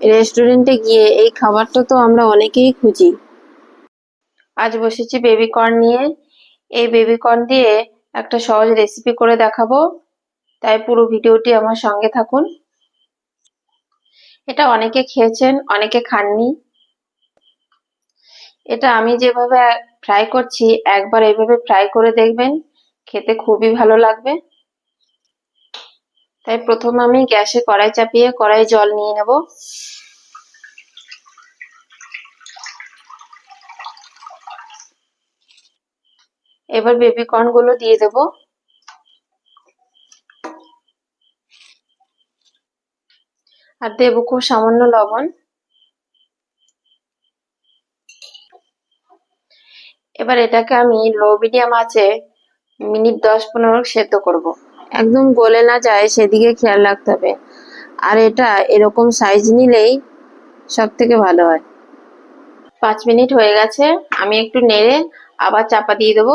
রেস্টুরেন্টে গিয়ে এই খাবারটা তো আমরা অনেকেই খুঁজি। আজ বসেছি বেবি কর্ন নিয়ে। এই বেবি কর্ন দিয়ে একটা সহজ রেসিপি করে দেখাবো। তাই পুরো ভিডিওটি আমার সঙ্গে থাকুন। এটা অনেকে খেয়েছেন, অনেকে খাননি। এটা আমি যেভাবে ফ্রাই করছি, একবার এইভাবে ফ্রাই করে দেখবেন, খেতে খুবই ভালো লাগবে। তাই প্রথম আমি গ্যাসে কড়াই চাপিয়ে কড়াই জল নিয়ে নেব। এবার বেবি কর্নগুলো দিয়ে দেব। আর দেব খুব সামান্য লবণ। এবার এটাকে আমি লো মিডিয়াম আছে মিনিট দশ পনেরো সেদ্ধ করব। একদম গলে না যায়, সেদিকে খেয়াল রাখতে হবে। আর এটা এরকম সাইজ নিলেই সব থেকে ভালো হয়। পাঁচ মিনিট হয়ে গেছে, আমি একটু নেড়ে আবার চাপা দিয়ে দেবো।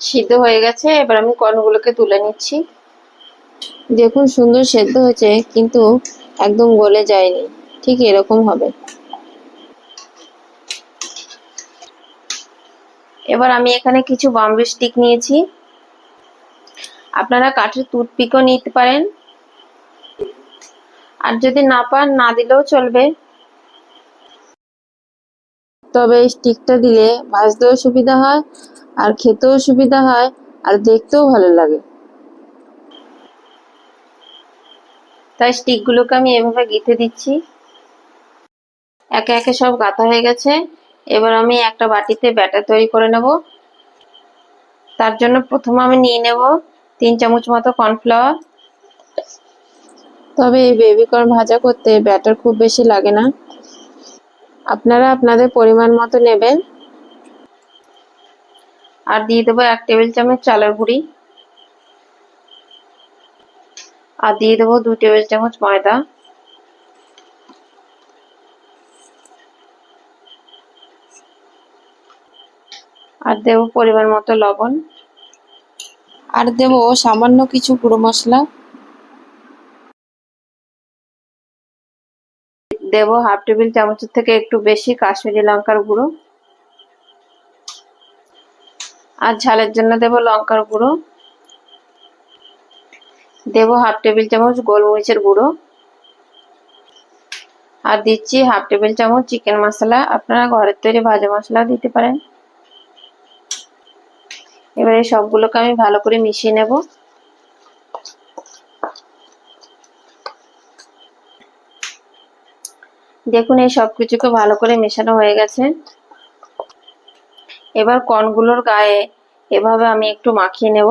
সিদ্ধ হয়ে গেছে, এবার আমি কর্নগুলোকে তুলে নিচ্ছি। দেখুন সুন্দর সেদ্ধ হয়েছে, কিন্তু একদম গলে যায়নি। ঠিক এরকম হবে। এবার আমি এখানে কিছু বাম্বু স্টিক নিয়েছি। আপনারা কাঠের টুথপিকও নিতে পারেন। আর যদি না পান, না দিলেও চলবে। তবে স্টিকটা দিলে ভাজতেও সুবিধা হয়, আর খেতেও সুবিধা হয়, আর দেখতেও ভালো লাগে। তাই স্টিকগুলোকে আমি এভাবে গেঁথে দিচ্ছি। একে একে সব গাঁথা হয়ে গেছে। এবার আমি একটা বাটিতে ব্যাটার তৈরি করে নেব। তার জন্য প্রথমে আমি নিয়ে নেব তিন চামচ মতো কর্নফ্লাওয়ার তবে এই বেবিকর্ন ভাজা করতে ব্যাটার খুব বেশি লাগে না। আপনারা আপনাদের পরিমাণ মতো নেবেন। আর দিয়ে দেবো এক টেবিল চামচ চালের গুঁড়ি। আর দিয়ে দেবো দু টেবিল চামচ ময়দা। আর দেব পরিমাণ মতো লবণ। আর দেব সামান্য কিছু গুঁড়ো মশলা। দেব হাফ টেবিল চামচের থেকে একটু বেশি কাশ্মীরি লঙ্কার গুঁড়ো। আর ঝালের জন্য দেব লঙ্কার গুঁড়ো। দেব হাফ টেবিল চামচ গোলমরিচের গুঁড়ো। আর দিচ্ছি হাফ টেবিল চামচ চিকেন মশলা। আপনারা ঘরের তৈরি ভাজা মশলা দিতে পারেন। এবারে সবগুলোকে আমি ভালো করে মিশিয়ে নেব। দেখুন, এই সব কিছুকে ভালো করে মেশানো হয়ে গেছে। এবার কর্নগুলোর গায়ে এভাবে আমি একটু মাখিয়ে নেব।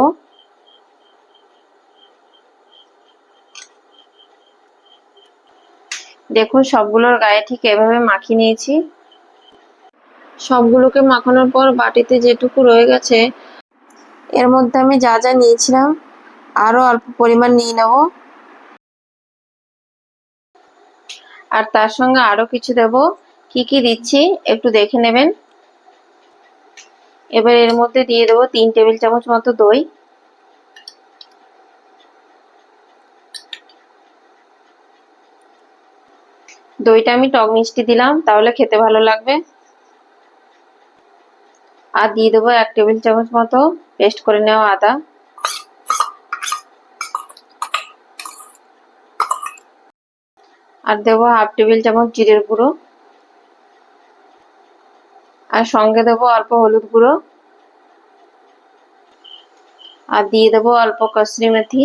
দেখুন, সবগুলোর গায়ে ঠিক এভাবে মাখিয়ে নিয়েছি। সবগুলোকে মাখানোর পর বাটিতে যেটুকু রয়ে গেছে এর মধ্যে আমি যা যা নিয়েছিলাম আরও অল্প পরিমাণ নিয়ে নেব। আর তার সঙ্গে আরও কিছু দেব। কি কি দিচ্ছি, একটু দেখে নেবেন। এবার এর মধ্যে দিয়ে দেবো তিন টেবিল চামচ মতো দই। দইটা আমি টক মিষ্টি দিলাম, তাহলে খেতে ভালো লাগবে। আর দিয়ে দেবো এক টেবিল চামচ মতো পেস্ট করে নেওয়া আদা। আর দেবো হাফ টেবিল চামচ জিরের গুঁড়ো। আর সঙ্গে দেবো অল্প হলুদ গুঁড়ো। আর দিয়ে দেবো অল্প কসরি মেথি।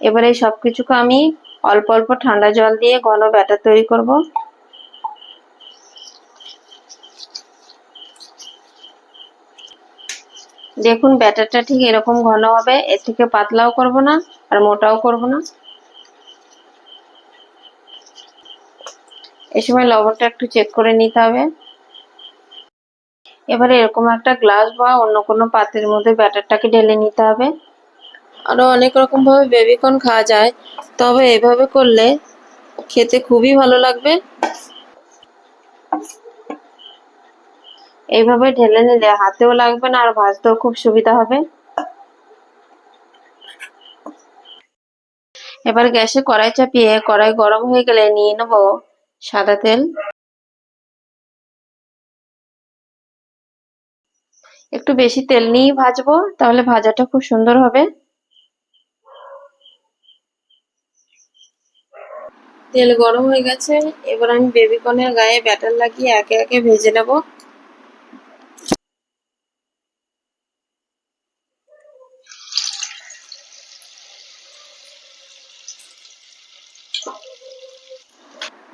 এবারে সব কিছুকে আমি অল্প অল্প ঠান্ডা জল দিয়ে ঘন ব্যাটার তৈরি করব। দেখুন, ব্যাটারটা ঠিক এরকম ঘন হবে, এর থেকে পাতলাও করব না আর মোটাও করব না। এ সময় লবণটা একটু চেক করে নিতে হবে। এবারে এরকম একটা গ্লাস বা অন্য কোনো পাত্রের মধ্যে ব্যাটারটাকে ঢেলে নিতে হবে। আরও অনেক রকমভাবে বেবিকর্ন খাওয়া যায়, তবে এভাবে করলে খেতে খুবই ভালো লাগবে। এইভাবে ঢেলে নিলে হাতেও লাগবে না আর ভাজতেও খুব সুবিধা হবে। এবার গ্যাসে কড়াই চাপিয়ে কড়াই গরম হয়ে গেলে নিয়ে নেব সাদা তেল। একটু বেশি তেল নিয়েই ভাজবো, তাহলে ভাজাটা খুব সুন্দর হবে। তেল গরম হয়ে গেছে, এবার আমি বেবিকর্নের গায়ে ব্যাটার লাগিয়ে একে একে ভেজে নেব।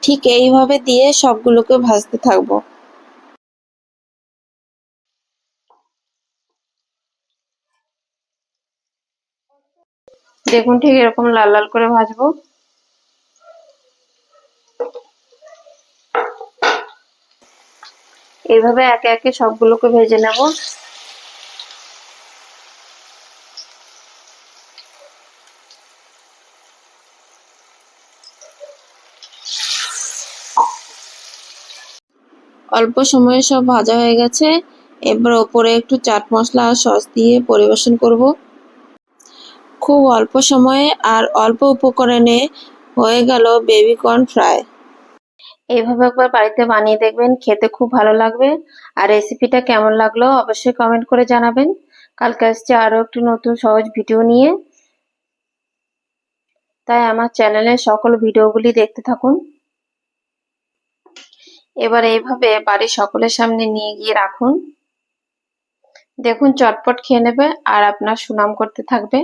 ঠিক এইভাবে দিয়ে সবগুলোকে ভাজতে থাকব। দেখুন ঠিক এরকম লাল লাল করে ভাজবো। এইভাবে একে একে সবগুলোকে ভেজে নেব। অল্প সময়ে সব ভাজা হয়ে গেছে। এবার ওপরে একটু চাট মশলা আর সস দিয়ে পরিবেশন করব। খুব অল্প সময়ে আর অল্প উপকরণে হয়ে গেল বেবি কর্ন ফ্রাই এইভাবে একবার বাড়িতে বানিয়ে দেখবেন, খেতে খুব ভালো লাগবে। আর রেসিপিটা কেমন লাগল অবশ্যই কমেন্ট করে জানাবেন। কালকে আসছে আরও একটি নতুন সহজ ভিডিও নিয়ে। তাই আমার চ্যানেলের সকল ভিডিওগুলি দেখতে থাকুন। এবার এইভাবে বাড়ির সকলের সামনে নিয়ে গিয়ে রাখুন। দেখুন, চটপট খেয়ে নেবে আর আপনার সুনাম করতে থাকবে।